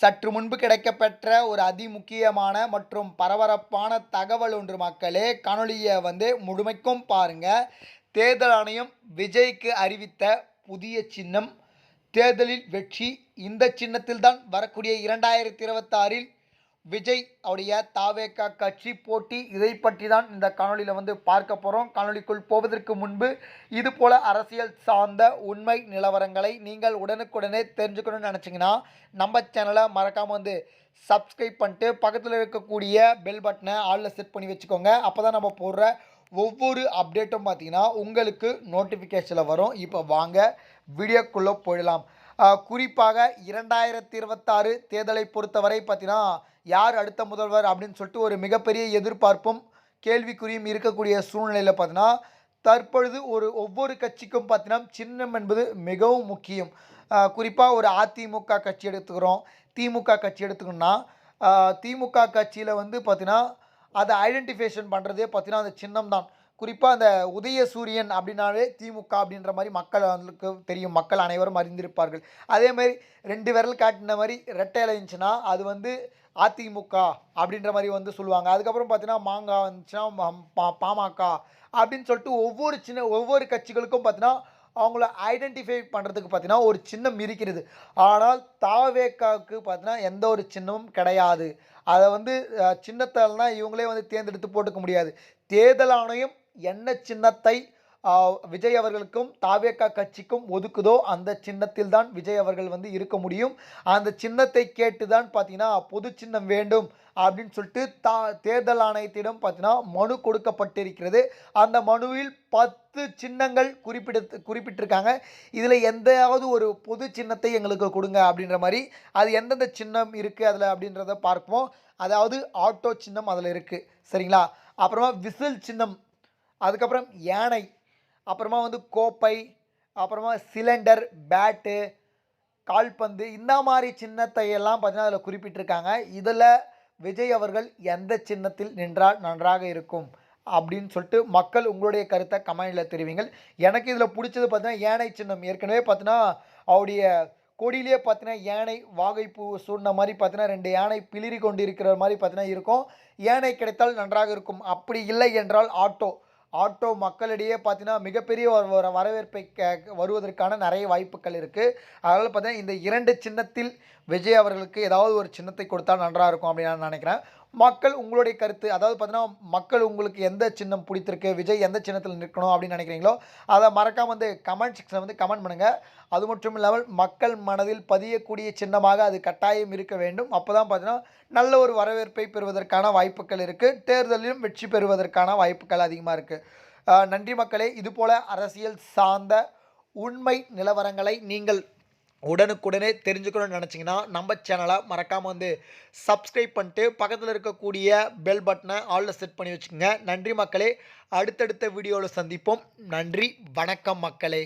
சற்று முன்பு கிடைக்கப்பெற்ற ஒரு அதிமுக்கியமான மற்றும் பரபரப்பான தகவல் ஒன்று மக்களே காணொலியை வந்து முழுமைக்கும் பாருங்க. தேர்தல் ஆணையம் விஜய்க்கு அறிவித்த புதிய சின்னம். தேர்தலில் வெற்றி. இந்த சின்னத்தில்தான் வரக்கூடிய இரண்டாயிரத்தி இருபத்தாறில் விஜய் அவருடைய தாவேக்கா கட்சி போட்டி இதை பற்றி தான் இந்த காணொளியில் வந்து பார்க்க போகிறோம் காணொளிக்குள் போவதற்கு முன்பு இது போல அரசியல் சார்ந்த உண்மை நிலவரங்களை நீங்கள் உடனுக்குடனே தெரிஞ்சுக்கணும்னு நினச்சிங்கன்னா நம்ம சேனலை மறக்காமல் வந்து சப்ஸ்கிரைப் பண்ணிட்டு பக்கத்தில் இருக்கக்கூடிய பெல் பட்டனை ஆளில் செட் பண்ணி வச்சுக்கோங்க. அப்போ தான் நம்ம போடுற ஒவ்வொரு அப்டேட்டும் பார்த்தீங்கன்னா உங்களுக்கு நோட்டிஃபிகேஷனில் வரும். இப்போ வாங்க வீடியோக்குள்ளே போயிடலாம். குறிப்பாக இரண்டாயிரத்தி இருபத்தாறு தேர்தலை பொறுத்தவரை பார்த்தீங்கன்னா யார் அடுத்த முதல்வர் அப்படின்னு சொல்லிட்டு ஒரு மிகப்பெரிய எதிர்பார்ப்பும் கேள்விக்குறியும் இருக்கக்கூடிய சூழ்நிலையில் பார்த்தீங்கன்னா தற்பொழுது ஒரு ஒவ்வொரு கட்சிக்கும் பார்த்தீங்கன்னா சின்னம் என்பது மிகவும் முக்கியம். குறிப்பாக ஒரு அதிமுக கட்சி எடுத்துக்கிறோம். திமுக கட்சி எடுத்துக்கணும்னா திமுக கட்சியில் வந்து பார்த்தீங்கன்னா அதை ஐடென்டிஃபிகேஷன் பண்ணுறதே பார்த்தீங்கன்னா அந்த சின்னம் தான். குறிப்பாக அந்த உதயசூரியன் அப்படின்னாலே திமுக அப்படின்ற மாதிரி மக்களுக்கு தெரியும். மக்கள் அனைவரும் அறிந்திருப்பார்கள். அதே மாதிரி ரெண்டு விரல் காட்டின மாதிரி ரெட்டை இருந்துச்சுன்னா அது வந்து அதிமுக அப்படின்ற மாதிரி வந்து சொல்லுவாங்க. அதுக்கப்புறம் பார்த்தீங்கன்னா மாங்காய் வந்துச்சுன்னா பா- பாமக அப்படின்னு சொல்லிட்டு ஒவ்வொரு சின்ன ஒவ்வொரு கட்சிகளுக்கும் பார்த்தீங்கன்னா அவங்கள ஐடென்டிஃபை பண்ணுறதுக்கு பார்த்தீங்கன்னா ஒரு சின்னம் இருக்கிறது. ஆனால் தாவேக்காவுக்கு பார்த்தீங்கன்னா எந்த ஒரு சின்னமும் கிடையாது. அதை வந்து சின்னத்தால்னா இவங்களே வந்து தேர்ந்தெடுத்து போட்டுக்க முடியாது. தேர்தல் ஆணையம் என்ன சின்னத்தை விஜய் அவர்களுக்கும் தாவேக்கா கட்சிக்கும் ஒதுக்குதோ அந்த சின்னத்தில் தான் விஜய் அவர்கள் வந்து இருக்க முடியும். அந்த சின்னத்தை கேட்டு தான் பார்த்தீங்கன்னா பொது சின்னம் வேண்டும் அப்படின்னு சொல்லிட்டு தா தேர்தல் ஆணையத்திடம் பார்த்தீங்கன்னா மனு கொடுக்கப்பட்டிருக்கிறது. அந்த மனுவில் பத்து சின்னங்கள் குறிப்பிட்டு குறிப்பிட்டிருக்காங்க. இதில் எந்தாவது ஒரு பொது சின்னத்தை எங்களுக்கு கொடுங்க அப்படின்ற மாதிரி அது எந்தெந்த சின்னம் இருக்குது அதில் அப்படின்றத பார்ப்போம். அதாவது ஆட்டோ சின்னம் அதில் இருக்குது சரிங்களா? அப்புறமா விசில் சின்னம் அதுக்கப்புறம் யானை. அப்புறமா வந்து கோப்பை அப்புறமா சிலிண்டர் பேட்டு கால்பந்து இந்த மாதிரி சின்னத்தை எல்லாம் பார்த்தீங்கன்னா அதில் குறிப்பிட்டிருக்காங்க. இதில் விஜய் அவர்கள் எந்த சின்னத்தில் நின்றால் நன்றாக இருக்கும் அப்படின்னு சொல்லிட்டு மக்கள் உங்களுடைய கருத்தை கமெண்டில் தெரிவிங்கள். எனக்கு இதில் பிடிச்சது பார்த்தீங்கன்னா யானை சின்னம். ஏற்கனவே பார்த்தீங்கன்னா அவருடைய கொடியிலே பார்த்தீங்கன்னா யானை வாகைப்பூ சூழ்ந்த மாதிரி பார்த்தீங்கன்னா ரெண்டு யானை பிளிரி கொண்டு இருக்கிற மாதிரி பார்த்தீங்கன்னா இருக்கும். யானை கிடைத்தால் நன்றாக இருக்கும். அப்படி இல்லை என்றால் ஆட்டோ. ஆட்டோ மக்களிடையே பார்த்தீங்கன்னா மிகப்பெரிய ஒரு வரவேற்பை வருவதற்கான நிறைய வாய்ப்புகள் இருக்குது அதனால் பார்த்தீங்கன்னா இந்த இரண்டு சின்னத்தில் விஜய் அவர்களுக்கு ஏதாவது ஒரு சின்னத்தை கொடுத்தா நன்றாக இருக்கும் அப்படின்னு நான் நினைக்கிறேன். மக்கள் உங்களுடைய கருத்து அதாவது பார்த்தீங்கன்னா மக்கள் உங்களுக்கு எந்த சின்னம் பிடித்திருக்கு விஜய் எந்த சின்னத்தில் நிற்கணும் அப்படின்னு நினைக்கிறீங்களோ அதை மறக்காமல் வந்து கமெண்ட் செக்ஷனில் வந்து கமெண்ட் பண்ணுங்கள் அது மட்டும் இல்லாமல் மக்கள் மனதில் பதியக்கூடிய சின்னமாக அது கட்டாயம் இருக்க வேண்டும். அப்போ தான் பார்த்தீங்கன்னா நல்ல ஒரு வரவேற்பை பெறுவதற்கான வாய்ப்புகள் இருக்குது தேர்தலிலும் வெற்றி பெறுவதற்கான வாய்ப்புகள் அதிகமாக இருக்குது நன்றி மக்களே. இதுபோல் அரசியல் சார்ந்த உண்மை நிலவரங்களை நீங்கள் உடனுக்குடனே தெரிஞ்சுக்கணும்னு நினச்சிங்கன்னா நம்ம சேனலை மறக்காமல் வந்து சப்ஸ்கிரைப் பண்ணிட்டு பக்கத்தில் இருக்கக்கூடிய பெல் பட்டனை ஆளில் செட் பண்ணி வச்சுக்கோங்க. நன்றி மக்களே. அடுத்தடுத்த வீடியோவில் சந்திப்போம். நன்றி. வணக்கம் மக்களே.